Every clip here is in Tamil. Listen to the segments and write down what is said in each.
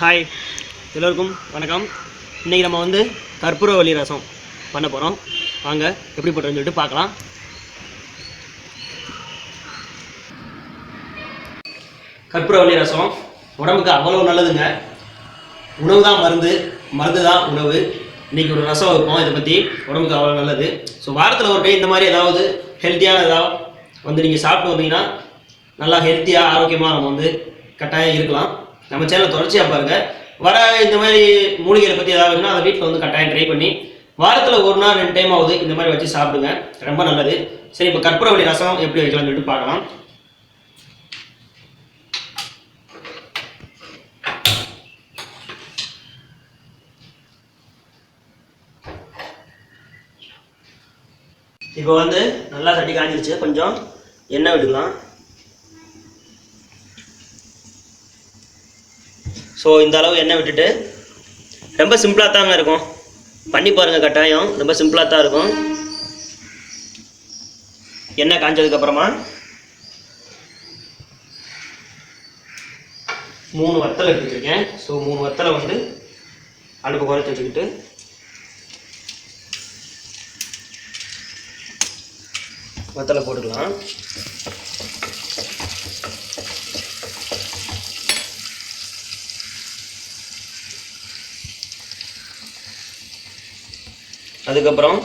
ஹாய் எல்லோருக்கும் வணக்கம். இன்றைக்கி நம்ம வந்து கற்பூரவள்ளி ரசம் பண்ண போகிறோம் வாங்க எப்படி சொல்லிட்டு பார்க்கலாம். கற்பூரவள்ளி ரசம். உடம்புக்கு அவ்வளோ நல்லதுங்க. உணவு தான் மருந்து. மருந்து தான் உணவு. இன்றைக்கி ஒரு ரசம் வைப்போம். இதை பற்றி உடம்புக்கு அவ்வளோ நல்லது. ஸோ வாரத்தில் ஒரு டைம் இந்த மாதிரி ஏதாவது ஹெல்த்தியான ஏதாவது வந்து நீங்கள் சாப்பிட்டு வந்தீங்கன்னா நல்லா ஹெல்த்தியாக ஆரோக்கியமாக நம்ம வந்து கட்டாயம் இருக்கலாம். நம்ம சேனல் தொடர்ச்சியாக பாருங்கள் வர இந்த மாதிரி மூலிகைகளை பற்றி ஏதாவது அதை வீட்டில் வந்து கட்டாயம் ட்ரை பண்ணி வாரத்தில் ஒரு நாள் ரெண்டு டைம் ஆகுது இந்த மாதிரி வச்சு சாப்பிடுங்க. ரொம்ப நல்லது. சரி இப்போ கற்பூரவள்ளி ரசம் எப்படி வைக்கலாம்னு சொல்லிட்டு பார்க்கலாம். இப்போ வந்து நல்லா சட்டி காஞ்சிருச்சு கொஞ்சம் எண்ணெய் விட்டுக்கலாம். ஸோ இந்த அளவு எண்ணெய் விட்டுட்டு ரொம்ப சிம்பிளாக தாங்க இருக்கும். பண்ணி பாருங்கள் கட்டாயம். ரொம்ப சிம்பிளாக தான் இருக்கும். எண்ணெய் காஞ்சதுக்கப்புறமா மூணு வத்தலை எடுத்து வச்சுருக்கேன். ஸோ மூணு வத்தலை வந்து அடுப்பு குறைச்சி வச்சுக்கிட்டு வத்தலை போட்டுக்கலாம். அதுக்கப்புறம்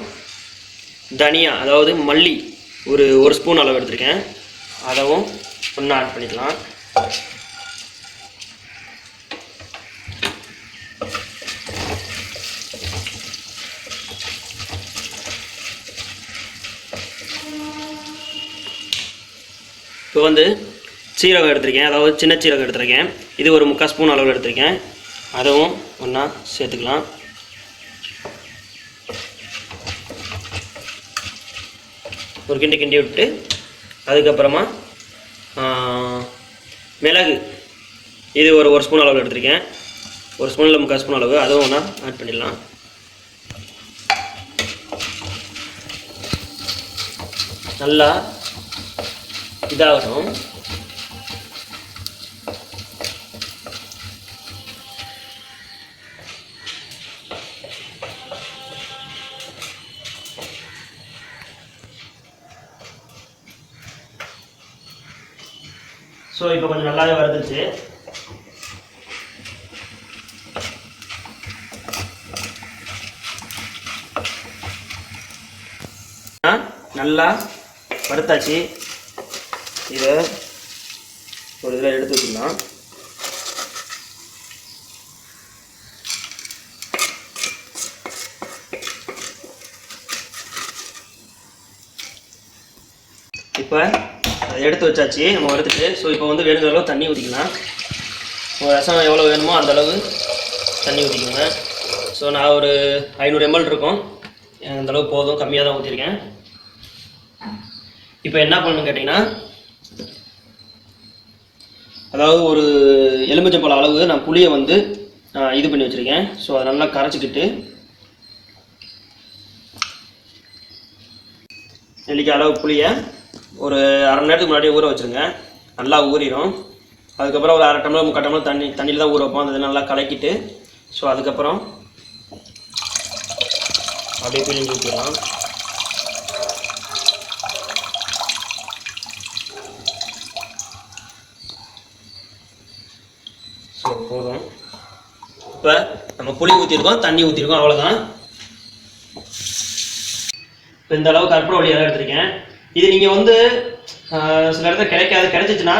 தனியா அதாவது மல்லி ஒரு ஒரு ஸ்பூன் அளவு எடுத்திருக்கேன். அதவும் ஒன்றா ஆட் பண்ணிக்கலாம். இப்போ வந்து சீரகம் எடுத்திருக்கேன். அதாவது சின்ன சீரகம் எடுத்திருக்கேன். இது ஒரு முக்கால் ஸ்பூன் அளவில் எடுத்திருக்கேன். அதுவும் ஒன்றா சேர்த்துக்கலாம். ஒரு கிண்டி கிண்டி விட்டு அதுக்கப்புறமா மிளகு. இது ஒரு ஒரு ஸ்பூன் அளவில் எடுத்திருக்கேன். ஒரு ஸ்பூனில் முக்கால் ஸ்பூன் அளவு. அதுவும் ஒன்றா ஆட் பண்ணிடலாம். நல்லா இதாகட்டும். ஸோ இப்போ கொஞ்சம் நல்லாவே வருதுச்சு ஆ, நல்லா வறுத்தாச்சு. இதை ஒரு இதில் எடுத்து வச்சுக்கலாம் இப்போ அதை எடுத்து வச்சாச்சு நம்ம வறுத்துட்டு. ஸோ இப்போ வந்து வேணுங்கிற அளவு தண்ணி ஊற்றிக்கலாம் உங்கள் ரசம் எவ்வளோ வேணுமோ அந்த அளவு தண்ணி ஊற்றிக்கோங்க ஸோ நான் ஒரு ஐநூறு எம்எல் இருக்கும். அந்தளவு போதும் கம்மியாக தான் ஊற்றிருக்கேன் இப்போ என்ன பண்ணணும்னு கேட்டிங்கன்னா அதாவது ஒரு எலுமிச்சம்பழம் அளவு நான் புளியை வந்து இது பண்ணி வச்சுருக்கேன். ஸோ அதை நல்லா கரைச்சிக்கிட்டு நெல்லிக்காய் அளவு புளியை ஒரு அரை மணி நேரத்துக்கு முன்னாடியே ஊற வச்சுருங்க. நல்லா ஊறிடும் அதுக்கப்புறம் ஒரு அரை டம்ளர் முக்கால் டம்ளர் தண்ணி தண்ணியில் தான் ஊற வைப்போம். அதை நல்லா கலக்கிட்டு ஸோ அதுக்கப்புறம் அப்படியே பிழிஞ்சு ஊற்றிடலாம் ஸோ போதும். இப்போ நம்ம புளி ஊற்றிருக்கோம் தண்ணி ஊற்றிருக்கோம் அவ்வளோதான் இப்போ இந்த அளவுக்கு கற்பூர வழியாக எடுத்திருக்கேன். இது நீங்கள் வந்து சில இடத்துல கிடைக்காது. கிடைச்சிச்சுன்னா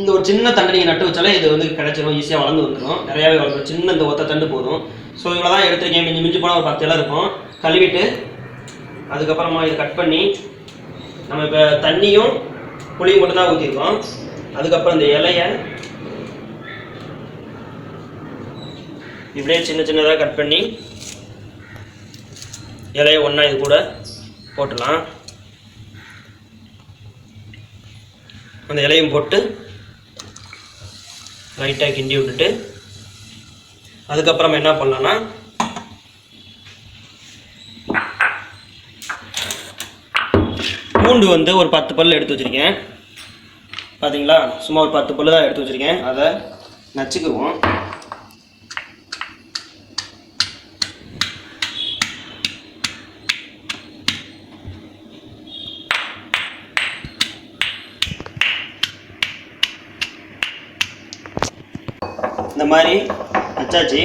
இந்த ஒரு சின்ன தண்டை நீங்கள் நட்டு வச்சாலே இது வந்து கிடைச்சிரும். ஈஸியாக வளர்ந்து வந்துடும் நிறையாவே வளர்ந்துடும் சின்ன இந்த ஒத்த தண்டு போதும். ஸோ இவ்வளோ தான் எடுத்திருக்கேன். மிஞ்சி மிஞ்சி போனால் ஒரு பத்து இலை இருக்கும். கழுவிட்டு அதுக்கப்புறமா இதை கட் பண்ணி நம்ம இப்போ தண்ணியும் புளியும் மட்டும் தான் ஊற்றிருக்கோம் அதுக்கப்புறம் இந்த இலையை இப்படியே சின்ன சின்னதாக கட் பண்ணி இலையை ஒன்றா இது கூட போட்டுடலாம். அந்த இலையும் போட்டு லைட்டாக கிண்டி விட்டுட்டு அதுக்கப்புறம் என்ன பண்ணலான்னா பூண்டு வந்து ஒரு பத்து பல் எடுத்து வச்சுருக்கேன். பார்த்தீங்களா சும்மா ஒரு பத்து பல்லு தான் எடுத்து வச்சுருக்கேன். அதை நச்சுக்குவோம். இந்த மாதிரி வச்சாச்சு.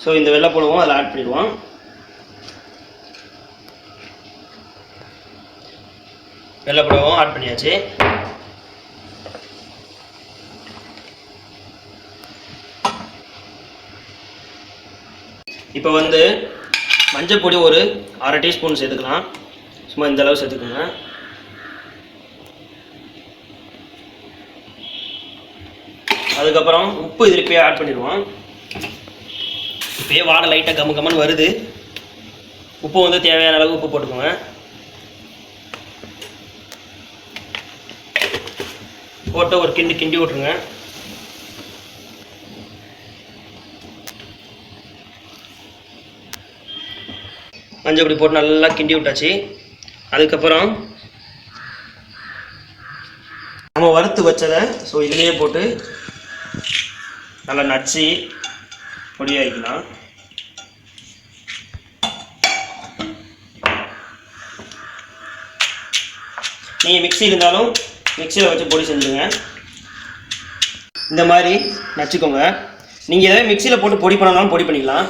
ஸோ இந்த வெள்ளை போடுவோம் அதில் ஆட் பண்ணிடுவோம். வெள்ளை போடுவோம் ஆட் பண்ணியாச்சு. இப்போ வந்து மஞ்சள் பொடி ஒரு அரை டீஸ்பூன் சேர்த்துக்கலாம். சும்மா இந்த அளவு சேர்த்துக்கோங்க. அதுக்கப்புறம் உப்பு இதில் இப்போயே ஆட் பண்ணிடுவோம். இப்போயே வாடை லைட்டாக கம்மு கம்மன்னு வருது. உப்பு வந்து தேவையான அளவு உப்பு போட்டுக்கோங்க. போட்டு ஒரு கிண்டி கிண்டி விட்ருங்க மஞ்சள் பொடி போட்டு நல்லா கிண்டி விட்டாச்சு. அதுக்கப்புறம் நம்ம வறுத்து வச்சதை ஸோ இதுலேயே போட்டு நல்லா நச்சு பொடியாக்கிக்கலாம் நீங்கள் மிக்ஸி இருந்தாலும் மிக்சியில் வச்சு பொடி செஞ்சுங்க இந்த மாதிரி நச்சுக்கோங்க. நீங்கள் எதாவது மிக்சியில் போட்டு பொடி பண்ணாலும் பொடி பண்ணிக்கலாம்.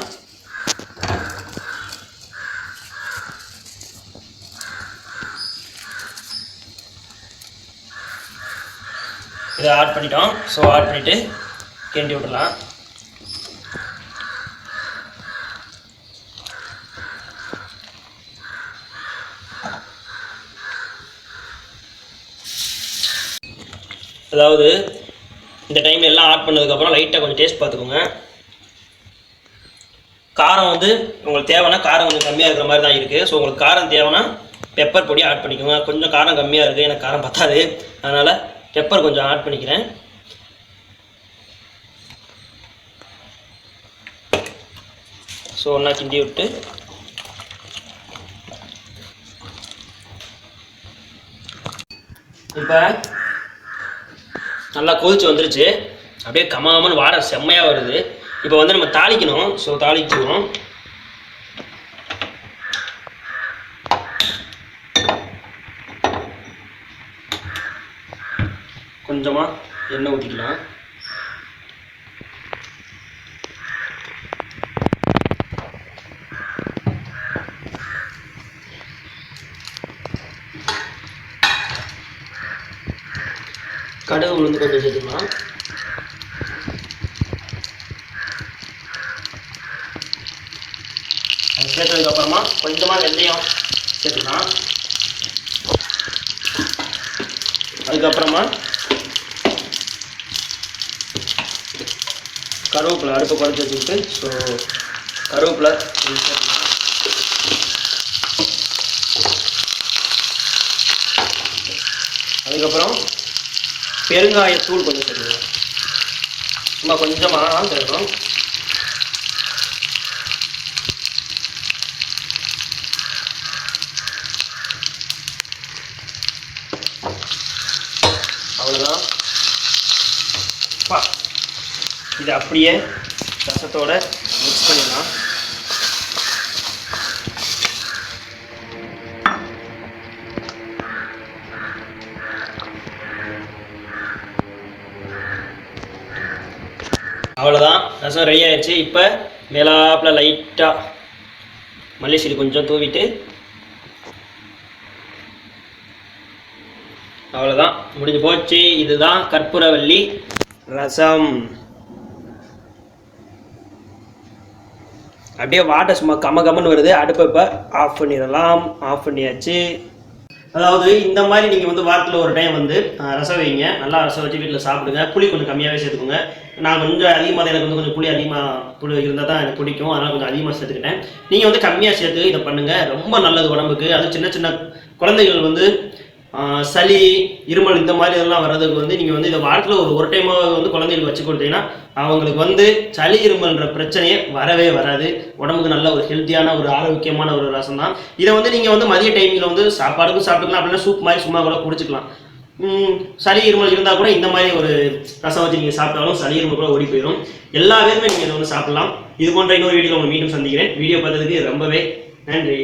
இதை ஆட் பண்ணிட்டோம். ஸோ ஆட் பண்ணிவிட்டு கிண்டி விடலாம். அதாவது இந்த டைம் எல்லாம் ஆட் பண்ணதுக்கப்புறம் லைட்டாக கொஞ்சம் டேஸ்ட் பார்த்துக்கோங்க. காரம் வந்து உங்களுக்கு தேவைன்னா காரம் கொஞ்சம் கம்மியாக இருக்கிற மாதிரி தான் இருக்குது ஸோ உங்களுக்கு காரம் தேவைன்னா பெப்பர் பொடி ஆட் பண்ணிக்கோங்க. கொஞ்சம் காரம் கம்மியாக இருக்குது எனக்கு காரம் பத்தாது. அதனால் பெப்பர் கொஞ்சம் ஆட் பண்ணிக்கிறேன். ஸோ ஒன்றா கிண்டி விட்டு. இப்போ நல்லா கொதிச்சு வந்துருச்சு. அப்படியே கமாமன்னு வாட செம்மையாக வருது. இப்போ வந்து நம்ம தாளிக்கணும். ஸோ தாளிச்சிடுவோம் கொஞ்சமாக எண்ணெய் ஊற்றிக்கலாம் கடுகு உளுந்து கொஞ்சம் சேர்த்துக்கலாம் அது சேர்த்ததுக்கு அப்புறமா கொஞ்சமாக வெந்தயம் சேர்த்துக்கலாம். அதுக்கப்புறமா கருவேப்பிலை அடுப்பு குறைச்சி வச்சுக்கிட்டு ஸோ கருவேப்பிலை சேர்த்துக்கலாம் அதுக்கப்புறம் பெருங்காயத்தூள் கொஞ்சம் சேர்த்துக்கணும் சும்மா கொஞ்சமாக தான் சேர்க்கணும். அவ்வளோதான் இது அப்படியே ரசத்தோட அவ்வளோதான் ரசம் ரெடி ஆயிடுச்சு. இப்போ மேலாப்பில் லைட்டாக மல்லி கொஞ்சம் தூவிட்டு அவ்வளோதான் முடிஞ்சு போச்சு. இதுதான் கற்பூரவல்லி ரசம். அப்படியே வாட்டர் சும்மா கம கமன்னு வருது. அடுப்பை இப்போ ஆஃப் பண்ணிடலாம். ஆஃப் பண்ணியாச்சு. அதாவது இந்த மாதிரி நீங்கள் வந்து வாரத்தில் ஒரு டைம் வந்து ரசம் வைங்க. நல்லா ரசம் வச்சு வீட்டில் சாப்பிடுங்க. புளி கொஞ்சம் கம்மியாகவே சேர்த்துக்கோங்க. நான் கொஞ்சம் அதிகமாக தான் எனக்கு வந்து கொஞ்சம் புளி அதிகமாக புளி இருந்தால் தான் எனக்கு பிடிக்கும். அதனால் கொஞ்சம் அதிகமாக சேர்த்துக்கிட்டேன். நீங்கள் வந்து கம்மியாக சேர்த்து இதை பண்ணுங்கள் ரொம்ப நல்லது உடம்புக்கு. அது சின்ன சின்ன குழந்தைகள் வந்து சளி இருமல் இந்த மாதிரி இதெல்லாம் வர்றதுக்கு வந்து நீங்கள் வந்து இதை வாரத்தில் ஒரு ஒரு டைமாக வந்து குழந்தைகளுக்கு வச்சு கொடுத்தீங்கன்னா அவங்களுக்கு வந்து சளி இருமல்ன்ற பிரச்சனையே வரவே வராது. உடம்புக்கு நல்ல ஒரு ஹெல்த்தியான ஒரு ஆரோக்கியமான ஒரு ரசம் தான். இதை வந்து நீங்கள் வந்து மதிய டைமில் வந்து சாப்பாடுக்கும் சாப்பிட்டுக்கலாம். அப்படின்னா சூப் மாதிரி சும்மா கூட குடிச்சிக்கலாம். சளி இருமல் இருந்தால் கூட இந்த மாதிரி ஒரு ரசம் வச்சு நீங்கள் சாப்பிட்டாலும் சளி இருமல் கூட ஓடி போயிடும். எல்லா பேருமே நீங்கள் இதை வந்து சாப்பிடலாம். இது போன்ற இன்னொரு வீடியோவில் உங்களை மீண்டும் சந்திக்கிறேன். வீடியோ பார்த்ததுக்கு ரொம்பவே நன்றி.